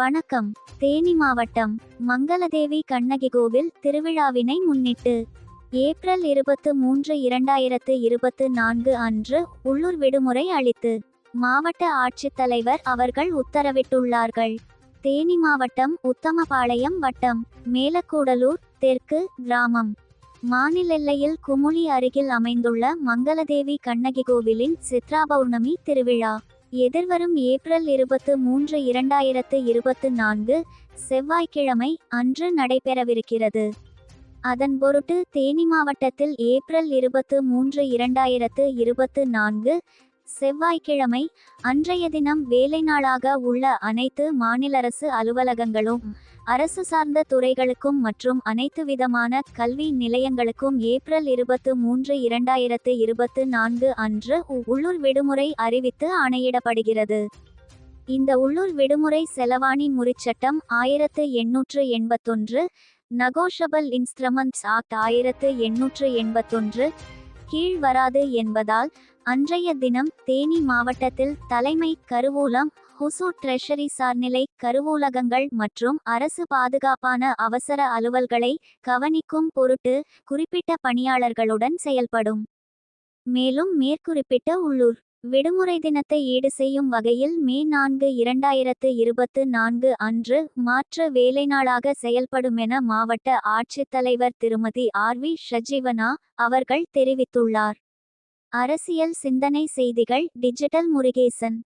வணக்கம். தேனி மாவட்டம் மங்களதேவி கண்ணகி கோவில் திருவிழாவினை முன்னிட்டு ஏப்ரல் இருபத்து மூன்று இரண்டாயிரத்து இருபத்து நான்கு அன்று உள்ளூர் விடுமுறை அளித்து மாவட்ட ஆட்சித்தலைவர் அவர்கள் உத்தரவிட்டுள்ளார்கள். தேனி மாவட்டம் உத்தமபாளையம் வட்டம் மேலக்கூடலூர் தெற்கு கிராமம். மாநில எல்லையில் குமுளி அருகில் அமைந்துள்ள மங்களதேவி கண்ணகி கோவிலின் சித்ரா பௌர்ணமி திருவிழா. எதிர்வரும் ஏப்ரல் இருபத்து மூன்று இரண்டாயிரத்து இருபத்து நான்கு செவ்வாய்க்கிழமை அன்று நடைபெறவிருக்கிறது. அதன் பொருட்டு தேனி மாவட்டத்தில் ஏப்ரல் இருபத்து மூன்று இரண்டாயிரத்து இருபத்து நான்கு செவ்வாய்க்கிழமை அன்றைய தினம் வேலை நாளாக உள்ள அனைத்து மாநில அரசு அலுவலகங்களும் அரசு சார்ந்த துறைகளுக்கும் மற்றும் அனைத்து விதமான கல்வி நிலையங்களுக்கும் ஏப்ரல் இருபத்து மூன்று இரண்டாயிரத்து இருபத்து நான்கு அன்று உள்ளூர் விடுமுறை அறிவித்து ஆணையிடப்படுகிறது. இந்த உள்ளூர் விடுமுறை செலவாணி முறிச்சட்டம் ஆயிரத்து எண்ணூற்று எண்பத்தொன்று நகோஷபல் இன்ஸ்ட்ரமெண்ட்ஸ் ஆக்ட் ஆயிரத்து எண்ணூற்று எண்பத்தொன்று கீழ் வராது என்பதால் அன்றைய தினம் தேனி மாவட்டத்தில் தலைமை கருவூலம் ஹுசு ட்ரெஷரி சார்நிலை கருவூலகங்கள் மற்றும் அரசு பாதுகாப்பான அவசர அலுவல்களை கவனிக்கும் பொருட்டு குறிப்பிட்ட பணியாளர்களுடன் செயல்படும். மேலும் மேற்குறிப்பிட்ட உள்ளூர் விடுமுறை தினத்தை ஈடு செய்யும் வகையில் மே நான்கு இரண்டாயிரத்து இருபத்து நான்கு அன்று மாற்று வேலை நாளாக செயல்படும் என மாவட்ட ஆட்சித்தலைவர் திருமதி ஆர் வி ஷஜீவனா அவர்கள் தெரிவித்துள்ளார். அரசியல் சிந்தனை செய்திகள் டிஜிட்டல் முருகேசன்.